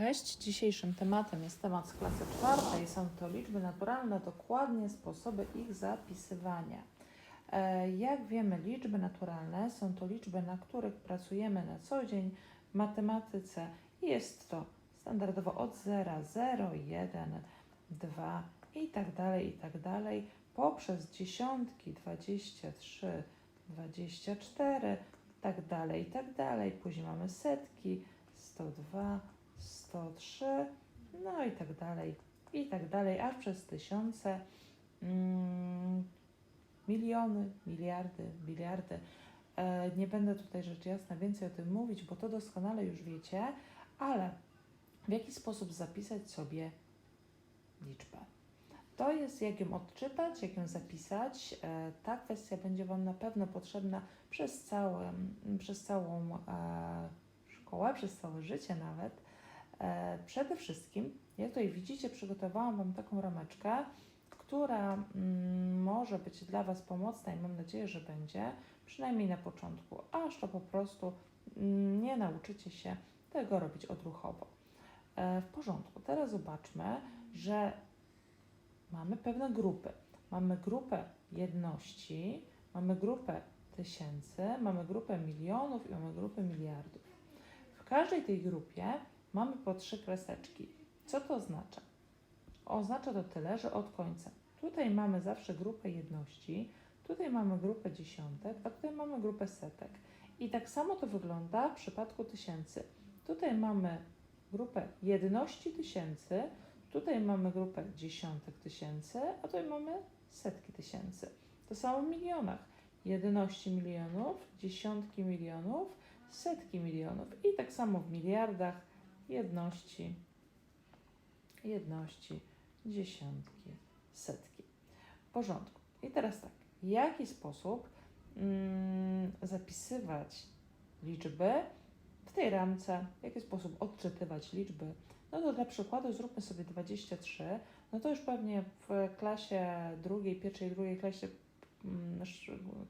Cześć, dzisiejszym tematem jest temat z klasy czwartej. Są to liczby naturalne, dokładnie sposoby ich zapisywania. E, Jak wiemy, liczby naturalne są to liczby, na których pracujemy na co dzień w matematyce. Jest to standardowo od 0, 0, 1, 2 i tak dalej, i tak dalej, poprzez dziesiątki, 23, 24, tak dalej, i tak dalej. Później mamy setki, 102, 103, no i tak dalej, i tak dalej, aż przez tysiące, mm, miliony, miliardy, biliardy. E, nie będę tutaj rzecz jasna więcej o tym mówić, bo to doskonale już wiecie, ale w jaki sposób zapisać sobie liczbę? To jest, jak ją odczytać, jak ją zapisać. E, ta kwestia będzie Wam na pewno potrzebna przez, całe, przez całą e, szkołę, przez całe życie nawet. E, przede wszystkim, jak tutaj widzicie, przygotowałam Wam taką rameczkę, która mm, może być dla Was pomocna i mam nadzieję, że będzie, przynajmniej na początku, aż to po prostu mm, nie nauczycie się tego robić odruchowo. E, w porządku, teraz zobaczmy, że mamy pewne grupy. Mamy grupę jedności, mamy grupę tysięcy, mamy grupę milionów i mamy grupę miliardów. W każdej tej grupie mamy po trzy kreseczki. Co to oznacza? Oznacza to tyle, że od końca. Tutaj mamy zawsze grupę jedności, tutaj mamy grupę dziesiątek, a tutaj mamy grupę setek. I tak samo to wygląda w przypadku tysięcy. Tutaj mamy grupę jedności tysięcy, tutaj mamy grupę dziesiątek tysięcy, a tutaj mamy setki tysięcy. To samo w milionach. Jedności milionów, dziesiątki milionów, setki milionów i tak samo w miliardach jedności, jedności, dziesiątki, setki. W porządku. I teraz tak, w jaki sposób mm, zapisywać liczby w tej ramce, w jaki sposób odczytywać liczby? No to dla przykładu zróbmy sobie 23, no to już pewnie w klasie drugiej, pierwszej, drugiej klasie, mm,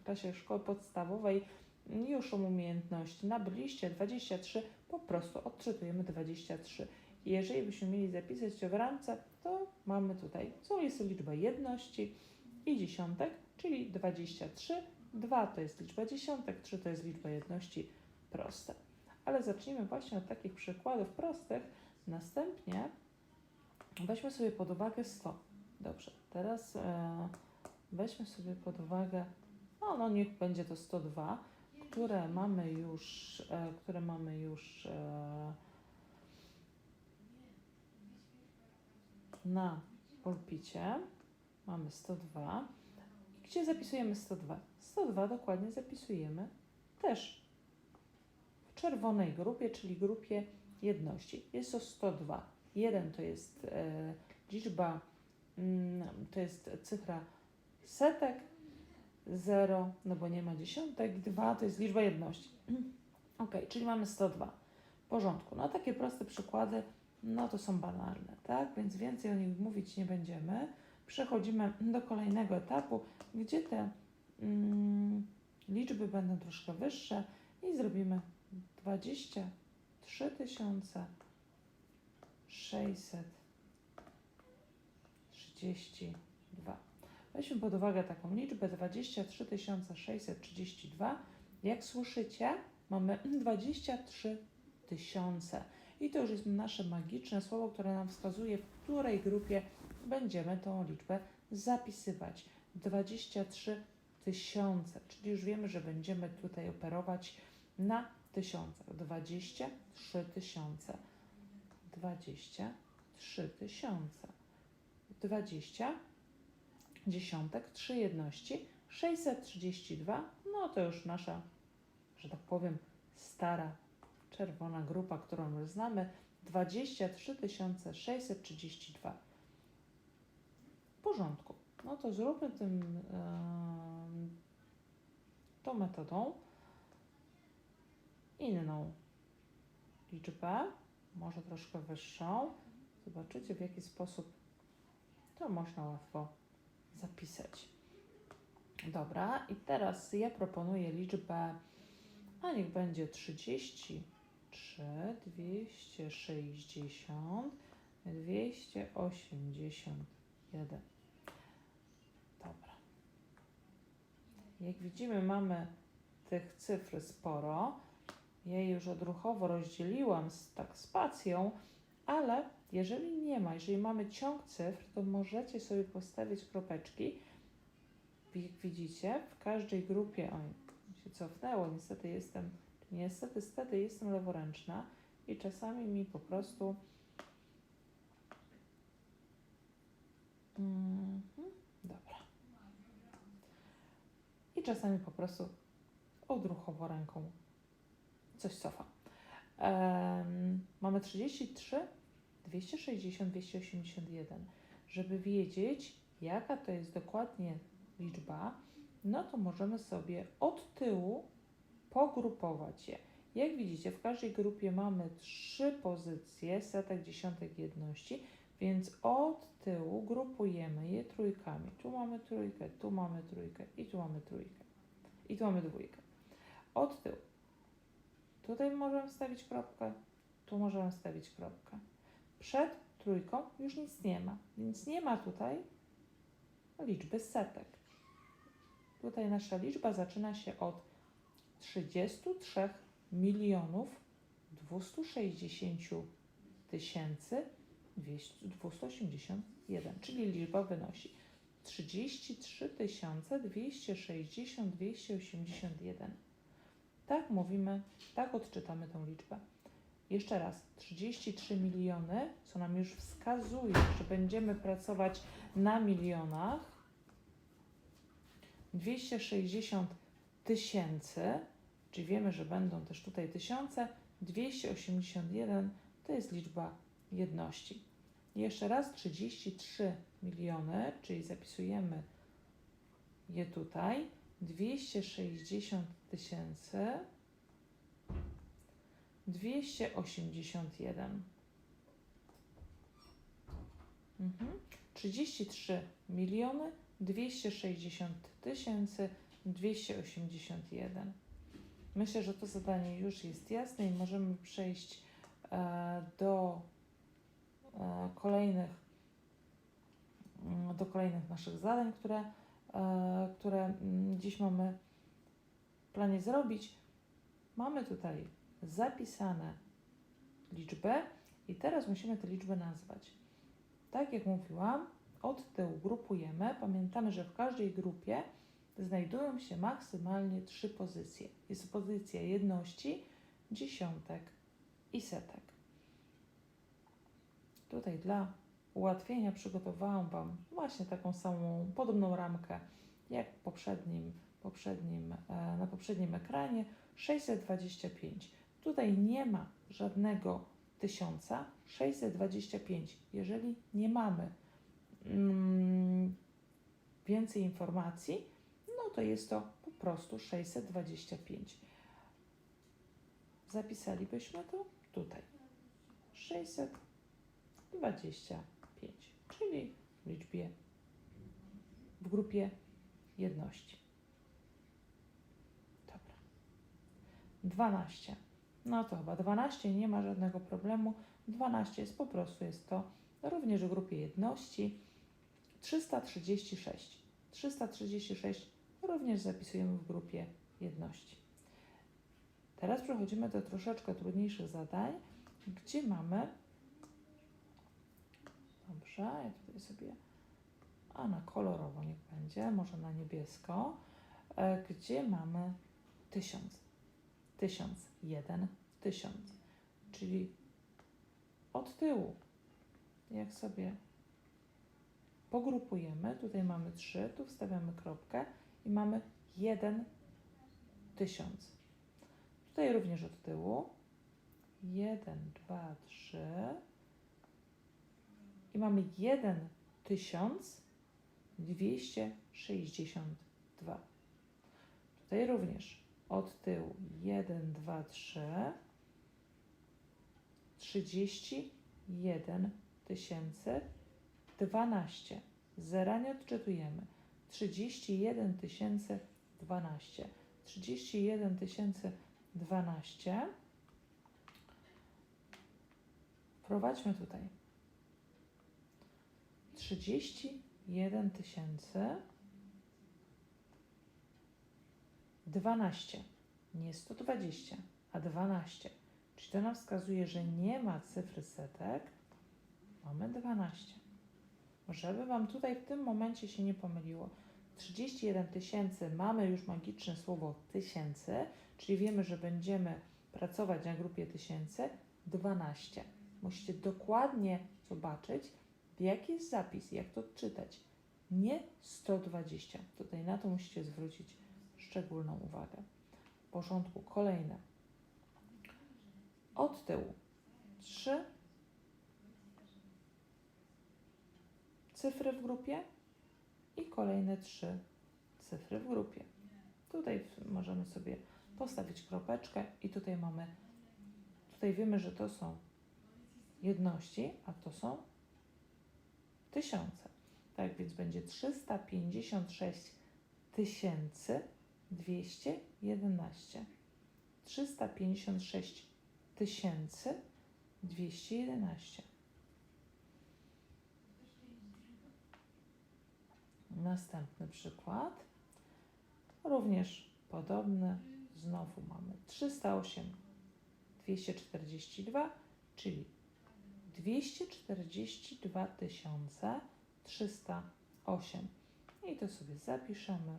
klasie szkoły podstawowej już umiejętności. Nabyliście 23, po prostu odczytujemy 23. I jeżeli byśmy mieli zapisać to w ramce, to mamy tutaj, co jest liczba jedności i dziesiątek, czyli 23. 2 to jest liczba dziesiątek, 3 to jest liczba jedności proste. Ale zacznijmy właśnie od takich przykładów prostych. Następnie weźmy sobie pod uwagę 100. Dobrze, teraz e, weźmy sobie pod uwagę, no, no niech będzie to 102 które mamy już, e, które mamy już e, na pulpicie. Mamy 102. I gdzie zapisujemy 102? 102 dokładnie zapisujemy też w czerwonej grupie, czyli grupie jedności. Jest to 102. 1 to jest e, liczba, mm, to jest cyfra setek, 0, no bo nie ma dziesiątek, 2 to jest liczba jedności. ok, czyli mamy 102. W porządku. No takie proste przykłady, no to są banalne, tak? Więc więcej o nich mówić nie będziemy. Przechodzimy do kolejnego etapu, gdzie te mm, liczby będą troszkę wyższe i zrobimy 23 632. Weźmy pod uwagę taką liczbę 23 632. Jak słyszycie, mamy 23 tysiące. I to już jest nasze magiczne słowo, które nam wskazuje, w której grupie będziemy tą liczbę zapisywać. 23 tysiące, czyli już wiemy, że będziemy tutaj operować na tysiącach. 23 tysiące. 23 tysiące. 20 dziesiątek, trzy jedności, 632, no to już nasza, że tak powiem, stara czerwona grupa, którą już znamy, 23 632. W porządku. No to zróbmy tym, em, tą metodą inną liczbę, może troszkę wyższą. Zobaczycie, w jaki sposób to można łatwo zapisać. Dobra, i teraz ja proponuję liczbę, a niech będzie 30 3, 260, 281. Dobra. Jak widzimy, mamy tych cyfr sporo. Ja je już odruchowo rozdzieliłam z tak spacją, ale jeżeli nie ma, jeżeli mamy ciąg cyfr, to możecie sobie postawić kropeczki. Jak widzicie, w każdej grupie, mi się cofnęło, niestety jestem, niestety, stety jestem leworęczna i czasami mi po prostu Mhm, dobra. I czasami po prostu odruchowo ręką coś cofa. Em, mamy 33, 260, 281. Żeby wiedzieć, jaka to jest dokładnie liczba, no to możemy sobie od tyłu pogrupować je. Jak widzicie, w każdej grupie mamy trzy pozycje setek, dziesiątek, jedności, więc od tyłu grupujemy je trójkami. Tu mamy trójkę, tu mamy trójkę i tu mamy trójkę. I tu mamy dwójkę. Od tyłu. Tutaj możemy wstawić kropkę, tu możemy wstawić kropkę. Przed trójką już nic nie ma, więc nie ma tutaj liczby setek. Tutaj nasza liczba zaczyna się od 33 milionów 260 tysięcy 281, czyli liczba wynosi 33 260 281. Tak mówimy, tak odczytamy tą liczbę. Jeszcze raz, 33 miliony, co nam już wskazuje, że będziemy pracować na milionach. 260 tysięcy, czyli wiemy, że będą też tutaj tysiące. 281 to jest liczba jedności. Jeszcze raz 33 miliony, czyli zapisujemy je tutaj. 260 tysięcy 281. Mhm. 33 miliony 260 tysięcy 281. Myślę, że to zadanie już jest jasne i możemy przejść e, do e, kolejnych mm, do kolejnych naszych zadań, które, e, które mm, dziś mamy w planie zrobić. Mamy tutaj zapisane liczbę i teraz musimy te liczby nazwać. Tak jak mówiłam, od tyłu grupujemy. Pamiętamy, że w każdej grupie znajdują się maksymalnie trzy pozycje. Jest pozycja jedności, dziesiątek i setek. Tutaj dla ułatwienia przygotowałam Wam właśnie taką samą, podobną ramkę jak poprzednim, poprzednim, e, na poprzednim ekranie 625. Tutaj nie ma żadnego tysiąca 625. Jeżeli nie mamy mm, więcej informacji, no to jest to po prostu 625. Zapisalibyśmy to tutaj. 625, czyli w liczbie w grupie jedności. Dobra. 12. No to chyba 12 nie ma żadnego problemu. 12 jest po prostu, jest to również w grupie jedności. 336. 336 również zapisujemy w grupie jedności. Teraz przechodzimy do troszeczkę trudniejszych zadań, gdzie mamy. Dobrze, ja tutaj sobie. A na kolorowo niech będzie, może na niebiesko, e, gdzie mamy tysiąc. Tysiąc, jeden, tysiąc. Czyli od tyłu, jak sobie pogrupujemy, tutaj mamy trzy, tu wstawiamy kropkę i mamy jeden tysiąc. Tutaj również od tyłu. jeden, dwa, trzy. I mamy jeden tysiąc dwieście sześćdziesiąt dwa. Tutaj również od tyłu jeden, dwa, trzy. Trzydzieści jeden tysięcy dwanaście. Zera nie odczytujemy. 31 tysięcy 12. 31 tysięcy 12. Wprowadźmy tutaj 31 tysięcy 12, nie 120, a 12. Czyli to nam wskazuje, że nie ma cyfry setek, mamy 12. Żeby Wam tutaj w tym momencie się nie pomyliło, 31 tysięcy mamy już magiczne słowo tysięcy, czyli wiemy, że będziemy pracować na grupie tysięcy 12. Musicie dokładnie zobaczyć, jaki jest zapis, jak to czytać. Nie 120. Tutaj na to musicie zwrócić szczególną uwagę. W porządku, kolejne. Od tyłu 3 cyfry w grupie i kolejne 3 cyfry w grupie. Tutaj możemy sobie postawić kropeczkę i tutaj mamy, tutaj wiemy, że to są jedności, a to są tysiące. Tak więc będzie 356 tysięcy 211. 356 tysięcy 211. Następny przykład. Również podobny. Znowu mamy 308 242, czyli 242 308. I to sobie zapiszemy.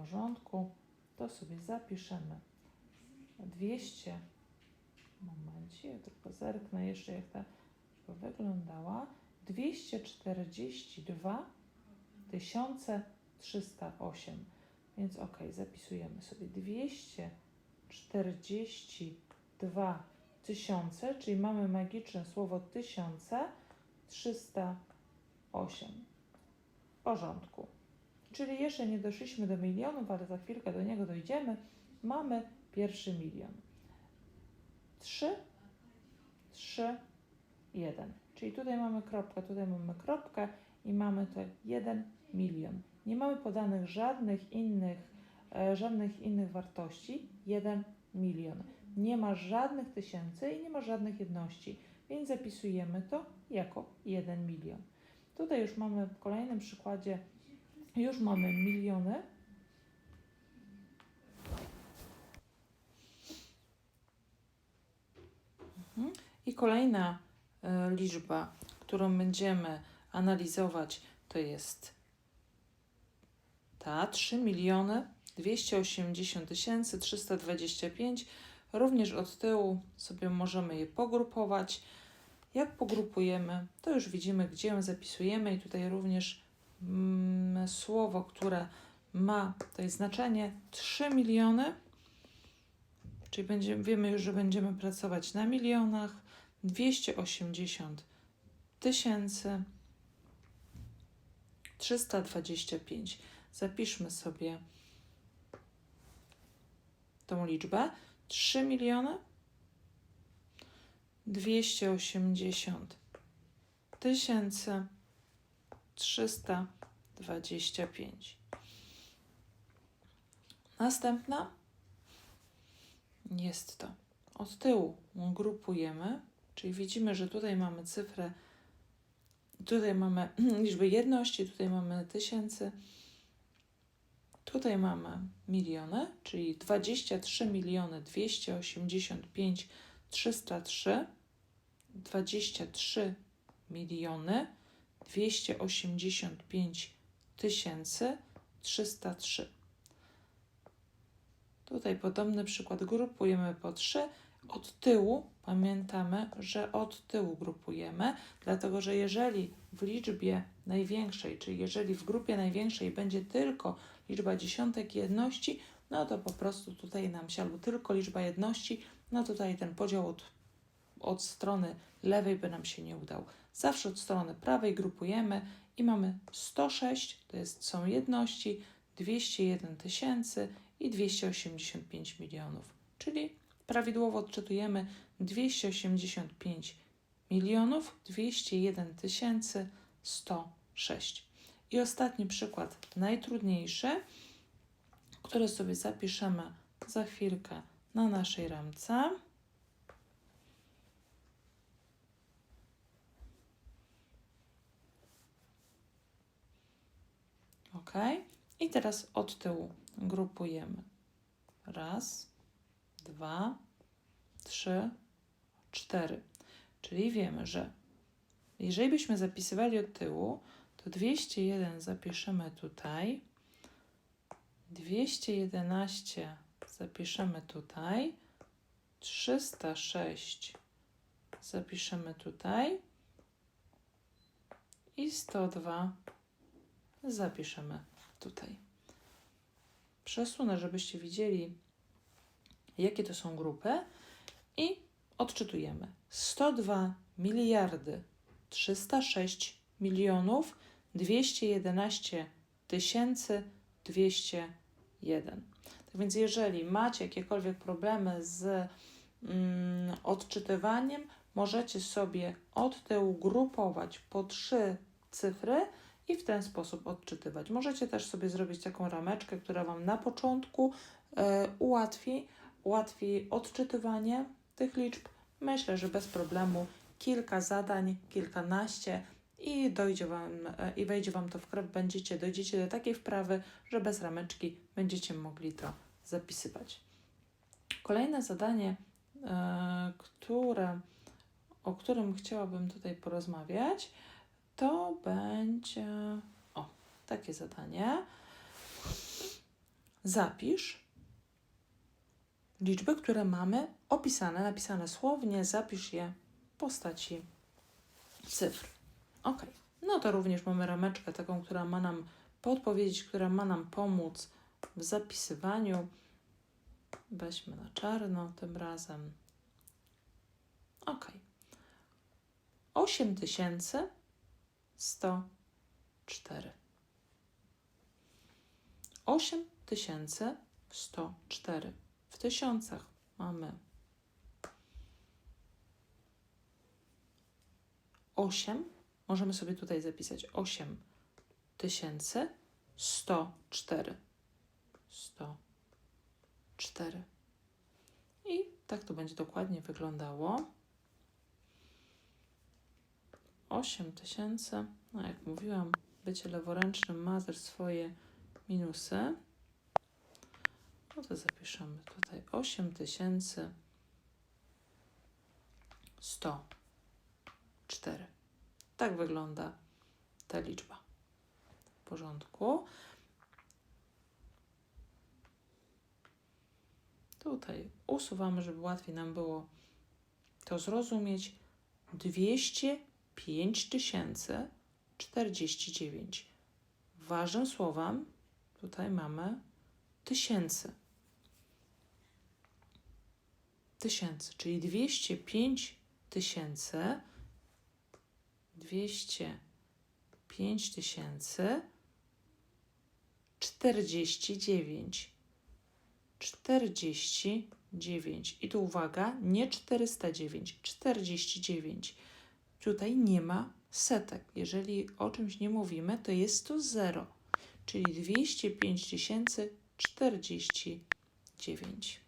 Porządku. To sobie zapiszemy. 200. Momencie, ja tylko zerknę jeszcze, jak ta wyglądała. 242 308. Więc ok, zapisujemy sobie 242 tysiące, czyli mamy magiczne słowo tysiące 308. W porządku. Czyli jeszcze nie doszliśmy do milionów, ale za chwilkę do niego dojdziemy. Mamy pierwszy milion. 3, 3, 1. Czyli tutaj mamy kropkę, tutaj mamy kropkę i mamy to 1 milion. Nie mamy podanych żadnych innych, e, żadnych innych wartości. 1 milion. Nie ma żadnych tysięcy i nie ma żadnych jedności, więc zapisujemy to jako 1 milion. Tutaj już mamy w kolejnym przykładzie, już mamy miliony. Mhm. I kolejna e, liczba, którą będziemy analizować, to jest ta 3 miliony 280 tysięcy 325. Również od tyłu sobie możemy je pogrupować. Jak pogrupujemy, to już widzimy, gdzie ją zapisujemy, i tutaj również słowo, które ma tutaj znaczenie 3 miliony, czyli będziemy, wiemy już, że będziemy pracować na milionach 280 tysięcy 325. Zapiszmy sobie tą liczbę. 3 miliony 280 tysięcy 325. Następna jest to od tyłu grupujemy, czyli widzimy, że tutaj mamy cyfrę, tutaj mamy liczbę jedności, tutaj mamy tysięcy, tutaj mamy miliony, czyli 23 miliony 285 303, 23 miliony 285 tysięcy 303. Tutaj podobny przykład grupujemy po 3. Od tyłu pamiętamy, że od tyłu grupujemy, dlatego że jeżeli w liczbie największej, czyli jeżeli w grupie największej będzie tylko liczba dziesiątek jedności, no to po prostu tutaj nam się albo tylko liczba jedności, no tutaj ten podział od, od strony lewej by nam się nie udał. Zawsze od strony prawej grupujemy i mamy 106, to jest, są jedności, 201 tysięcy i 285 milionów. Czyli prawidłowo odczytujemy 285 milionów 201 tysięcy 106. I ostatni przykład, najtrudniejszy, które sobie zapiszemy za chwilkę na naszej ramce. Ok. I teraz od tyłu grupujemy. Raz, dwa, trzy, cztery. Czyli wiemy, że jeżeli byśmy zapisywali od tyłu, to 201 zapiszemy tutaj, 211 zapiszemy tutaj, 306 zapiszemy tutaj i 102 zapiszemy tutaj. Przesunę, żebyście widzieli, jakie to są grupy i odczytujemy. 102 miliardy 306 milionów 211 tysięcy 201. Tak więc jeżeli macie jakiekolwiek problemy z mm, odczytywaniem, możecie sobie od tyłu grupować po trzy cyfry i w ten sposób odczytywać. Możecie też sobie zrobić taką rameczkę, która Wam na początku e, ułatwi, ułatwi odczytywanie tych liczb. Myślę, że bez problemu kilka zadań, kilkanaście i dojdzie wam, e, i wejdzie Wam to w krew, będziecie, dojdziecie do takiej wprawy, że bez rameczki będziecie mogli to zapisywać. Kolejne zadanie, e, które, o którym chciałabym tutaj porozmawiać, to będzie o takie zadanie. Zapisz liczby, które mamy opisane, napisane słownie, zapisz je w postaci cyfr. Ok. No to również mamy rameczkę taką, która ma nam podpowiedzieć, która ma nam pomóc w zapisywaniu. Weźmy na czarno tym razem. Ok. 8104. 8104. W tysiącach mamy 8. Możemy sobie tutaj zapisać 8 tysięcy 104. 104. I tak to będzie dokładnie wyglądało. 8 tysięcy. No jak mówiłam, bycie leworęcznym ma też swoje minusy. No to zapiszemy tutaj 8 tysięcy 104. Tak wygląda ta liczba. W porządku. Tutaj usuwamy, żeby łatwiej nam było to zrozumieć. 200 5049. Ważnym słowem tutaj mamy tysięcy. Tysięcy, czyli 205 tysięcy. 205 tysięcy. 49. 49. I tu uwaga, nie 409, 49. Tutaj nie ma setek. Jeżeli o czymś nie mówimy, to jest to 0, czyli 205 tysięcy 49.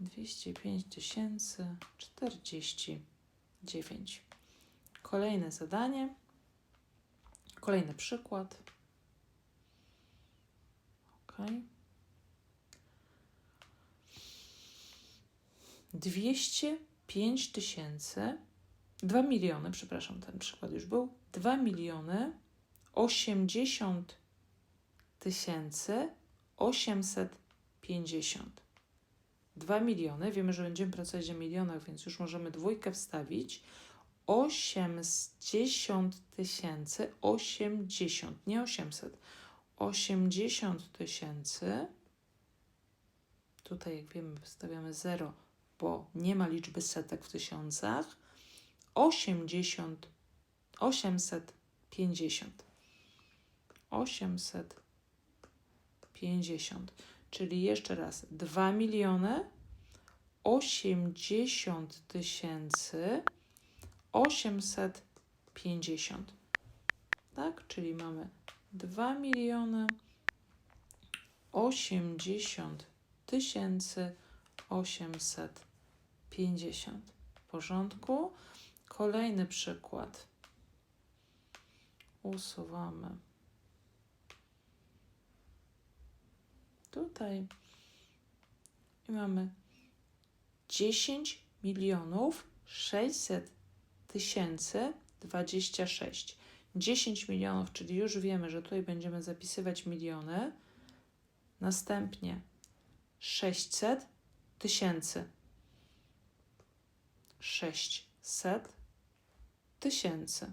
205 tysięcy 49. Kolejne zadanie. Kolejny przykład. Ok. 205 tysięcy, 2 miliony, przepraszam, ten przykład już był, 2 miliony 80 tysięcy 850. 2 miliony, wiemy, że będziemy pracować o milionach, więc już możemy dwójkę wstawić. 80 tysięcy, 80, nie 800, 80 tysięcy. Tutaj, jak wiemy, wystawiamy 0, bo nie ma liczby setek w tysiącach. 80, 850. 850. Czyli jeszcze raz 2 miliony 80 tysięcy 850. Tak, czyli mamy 2 miliony osiemdziesiąt tysięcy osiemset pięćdziesiąt. W porządku. Kolejny przykład. Usuwamy. Tutaj i mamy 10 milionów 600 tysięcy 26. 10 milionów, czyli już wiemy, że tutaj będziemy zapisywać miliony. Następnie 600 tysięcy. 600 tysięcy.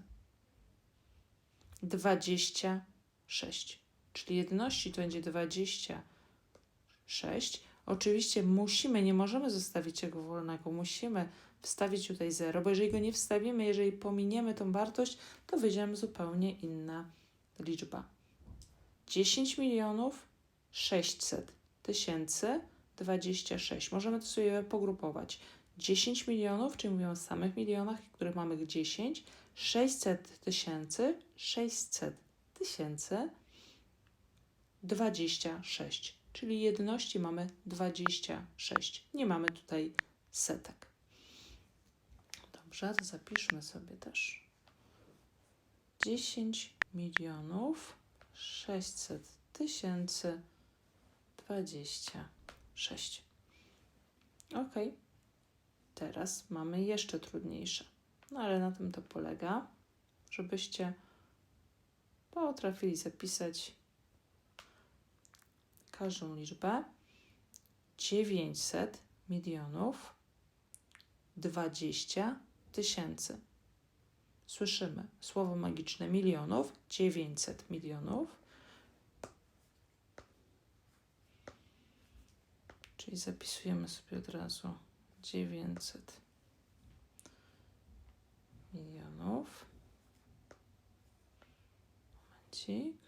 26. Czyli jedności to będzie 26. Oczywiście musimy, nie możemy zostawić tego wolnego, musimy wstawić tutaj 0, bo jeżeli go nie wstawimy, jeżeli pominiemy tą wartość, to wyjdzie nam zupełnie inna liczba. 10 milionów 600 tysięcy 26. Możemy to sobie pogrupować. 10 milionów, czyli mówimy o samych milionach, których mamy 10, 600 tysięcy, 600 tysięcy, 26, czyli jedności mamy 26. Nie mamy tutaj setek. Dobrze, to zapiszmy sobie też. 10 milionów 600 tysięcy 26. Ok. Teraz mamy jeszcze trudniejsze. No ale na tym to polega, żebyście potrafili zapisać każdą liczbę. 900 milionów 20 tysięcy. Słyszymy słowo magiczne milionów, 900 milionów. Czyli zapisujemy sobie od razu 900 milionów. Momencik.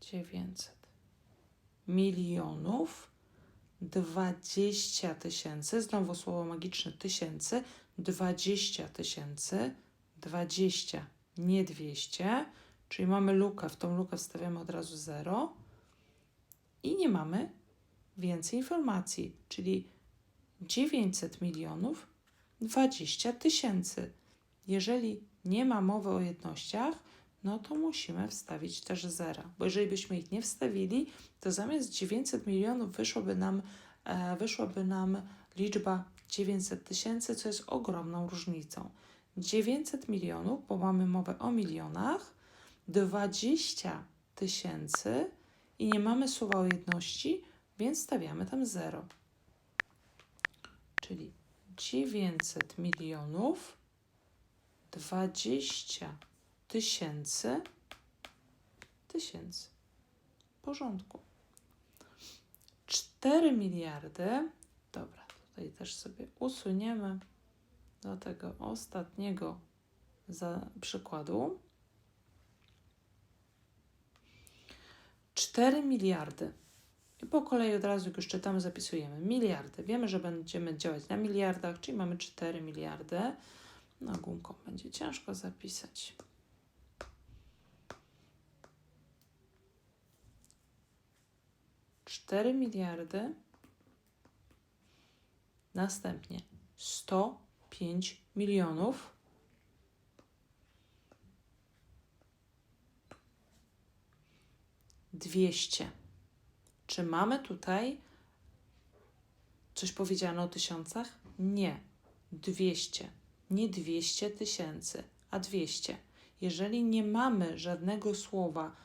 Dziewięćset milionów dwadzieścia tysięcy, znowu słowo magiczne tysięcy, dwadzieścia tysięcy, dwadzieścia, nie dwieście, czyli mamy lukę, w tą lukę wstawiamy od razu 0 i nie mamy więcej informacji, czyli 900 milionów 20 tysięcy. Jeżeli nie ma mowy o jednościach, no to musimy wstawić też zera, bo jeżeli byśmy ich nie wstawili, to zamiast 900 milionów wyszłoby nam, e, wyszłaby nam liczba 900 tysięcy, co jest ogromną różnicą. 900 milionów, bo mamy mowę o milionach, 20 tysięcy i nie mamy słowa o jedności, więc stawiamy tam 0. Czyli 900 milionów 20 tysięcy tysięcy. W porządku. 4 miliardy. Tutaj też sobie usuniemy do tego ostatniego za przykładu. 4 miliardy. I po kolei od razu, jak już czytamy, zapisujemy miliardy. Wiemy, że będziemy działać na miliardach, czyli mamy 4 miliardy. No, gumką będzie ciężko zapisać. Cztery miliardy. Następnie 105 milionów. Dwieście. Czy mamy tutaj coś powiedziane o tysiącach? Nie. Dwieście. Nie dwieście tysięcy, a dwieście. Jeżeli nie mamy żadnego słowa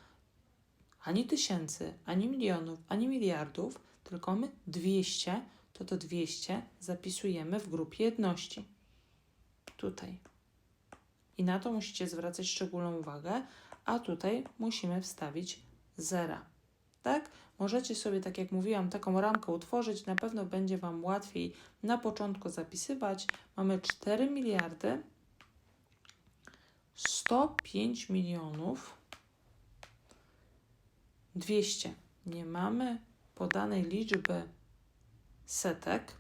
ani tysięcy, ani milionów, ani miliardów, tylko mamy 200, to to 200 zapisujemy w grupie jedności. Tutaj. I na to musicie zwracać szczególną uwagę, a tutaj musimy wstawić zera. Tak? Możecie sobie, tak jak mówiłam, taką ramkę utworzyć. Na pewno będzie Wam łatwiej na początku zapisywać. Mamy 4 miliardy 105 milionów 200. Nie mamy podanej liczby setek,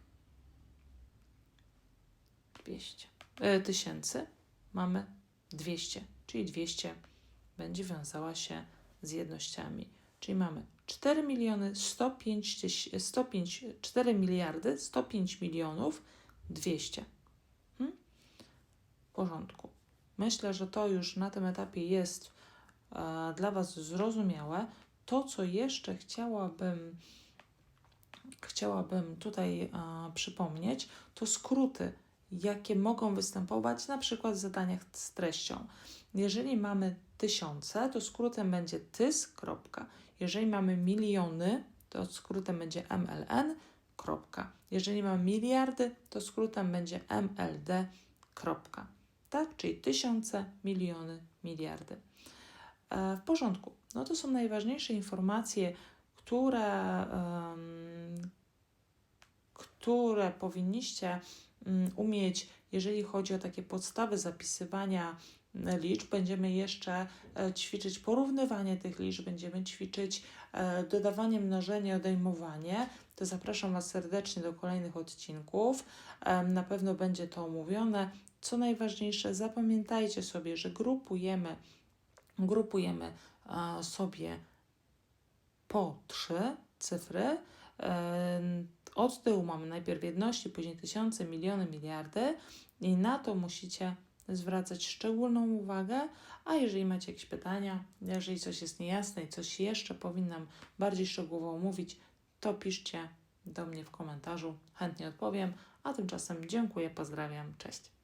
200 e, tysięcy, mamy 200, czyli 200 będzie wiązała się z jednościami. Czyli mamy 4 miliony 105, tyś- 105 4 miliardy 105 milionów 200. Hmm? W porządku. Myślę, że to już na tym etapie jest e, dla Was zrozumiałe. To, co jeszcze chciałabym, chciałabym tutaj e, przypomnieć, to skróty, jakie mogą występować na przykład w zadaniach z treścią. Jeżeli mamy tysiące, to skrótem będzie tys. Kropka. Jeżeli mamy miliony, to skrótem będzie MLN. Kropka. Jeżeli mamy miliardy, to skrótem będzie MLD. Kropka. Tak? Czyli tysiące, miliony, miliardy. E, w porządku. No to są najważniejsze informacje, które, które powinniście mm, umieć, jeżeli chodzi o takie podstawy zapisywania e, liczb. Będziemy jeszcze e, ćwiczyć porównywanie tych liczb, będziemy ćwiczyć e, dodawanie, mnożenie, odejmowanie. To zapraszam Was serdecznie do kolejnych odcinków. Na pewno będzie to omówione. Co najważniejsze, zapamiętajcie sobie, że grupujemy, grupujemy e, sobie po trzy cyfry. Em, Od tyłu mamy najpierw jedności, później tysiące, miliony, miliardy i na to musicie zwracać szczególną uwagę. A jeżeli macie jakieś pytania, jeżeli coś jest niejasne i coś jeszcze powinnam bardziej szczegółowo omówić, to piszcie do mnie w komentarzu, chętnie odpowiem. A tymczasem dziękuję, pozdrawiam, cześć.